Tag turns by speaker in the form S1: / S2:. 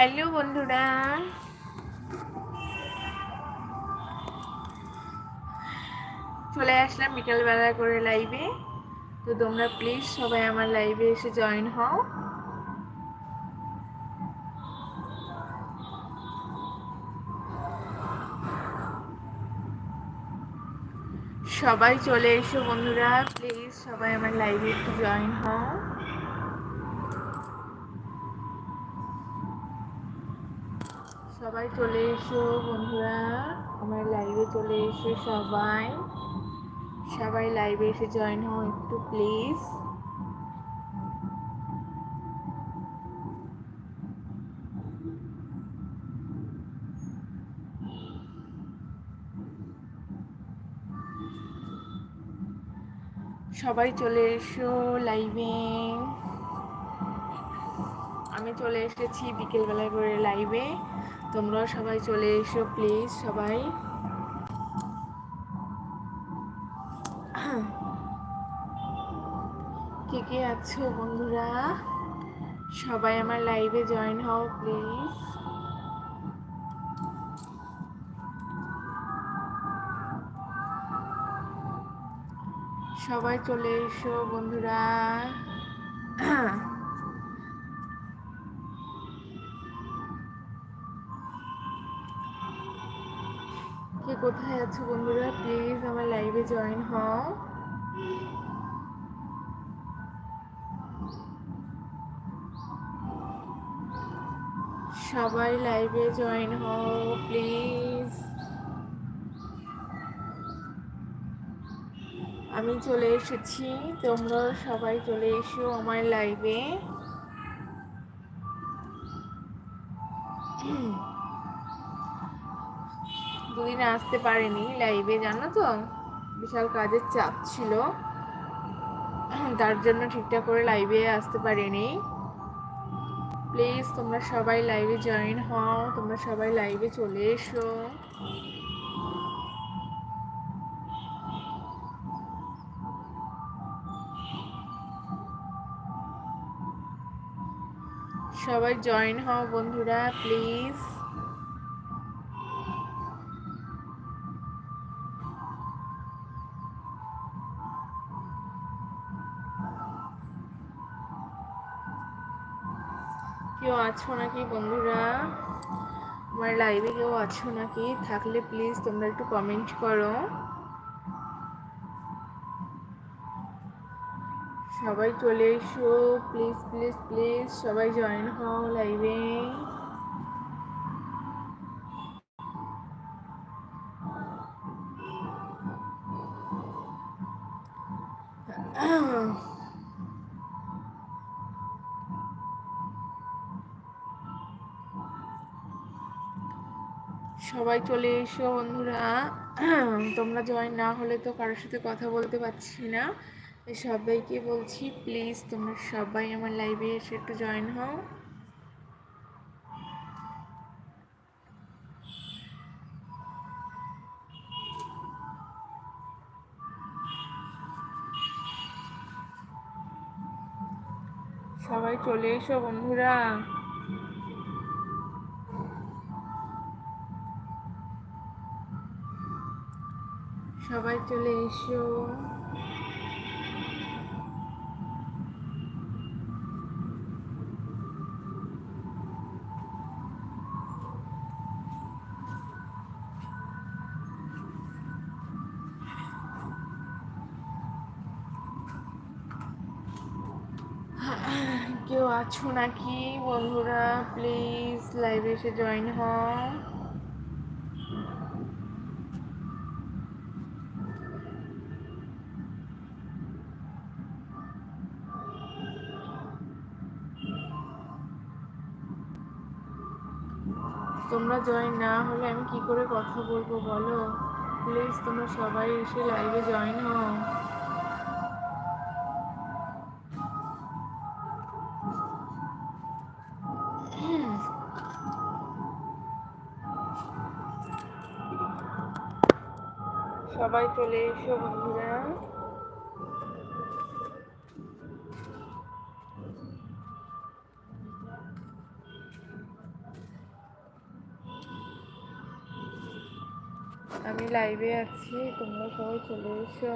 S1: Hello বন্ধুরা। চলে আসলাম বিকালবেলা করে লাইভে তো তোমরা প্লিজ সবাই আমার লাইভে এসে জয়েন হও। সবাই চলে এসো বন্ধুরা প্লিজ সবাই আমার লাইভে একটু জয়েন হও। সবাই চলে এসো, বন্ধুরা। আমার লাইভে চলে এসো সবাই। সবাই লাইভে এসে জয়েন হও একটু প্লিজ সবাই চলে এসো লাইভে আমি চলে এসেছি বিকেলবেলায় করে লাইভে তোমরাও সবাই চলে এসো প্লিজ সবাই। কে কে আছো বন্ধুরা? সবাই আমার লাইভে জয়েন হও প্লিজ সবাই চলে এসো বন্ধুরা। কে কোথায় আছো বন্ধুরা? প্লিজ আমার লাইভে জয়েন হও। সবাই লাইভে জয়েন হও প্লিজ আমি চলে এসেছি তোমরা সবাই চলে এসো আমার লাইভে দুদিন আসতে পারিনি লাইভে জানো তো? বিশাল কাজের চাপ ছিল। তার জন্য ঠিকঠাক করে লাইভে আসতে পারিনি। প্লিজ তোমরা সবাই লাইভে জয়েন হও, তোমরা সবাই লাইভে চলে এসো। সবাই জয়েন হও বন্ধুরা প্লিজ কেউ আছো নাকি বন্ধুরা? আমার লাইভে কেউ আছো নাকি? থাকলে প্লিজ তোমরা একটু কমেন্ট করো। সবাই চলে এসো প্লিজ প্লিজ প্লিজ সবাই জয়েন হও লাইভে সবাই চলে এসো বন্ধুরা। তোমরা জয়েন না হলে তো কারোর সাথে কথা বলতে পারছি না। সবাইকে বলছি প্লিজ তোমরা সবাই আমার লাইভে এসে একটু জয়েন হও। সবাই চলে এসো বন্ধুরা। সবাই চলে এসো। কেউ আছো নাকি বন্ধুরা? প্লিজ লাইভে এসে জয়েন হও। তোমরা জয়েন না হলে আমি কি করে কথা বলব বলো? প্লিজ তোমরা সবাই এসে লাইভে জয়েন হও। সবাই চলে এসো বন্ধুরা। আমি লাইভে আছি তোমরা সবাই চলে এসো।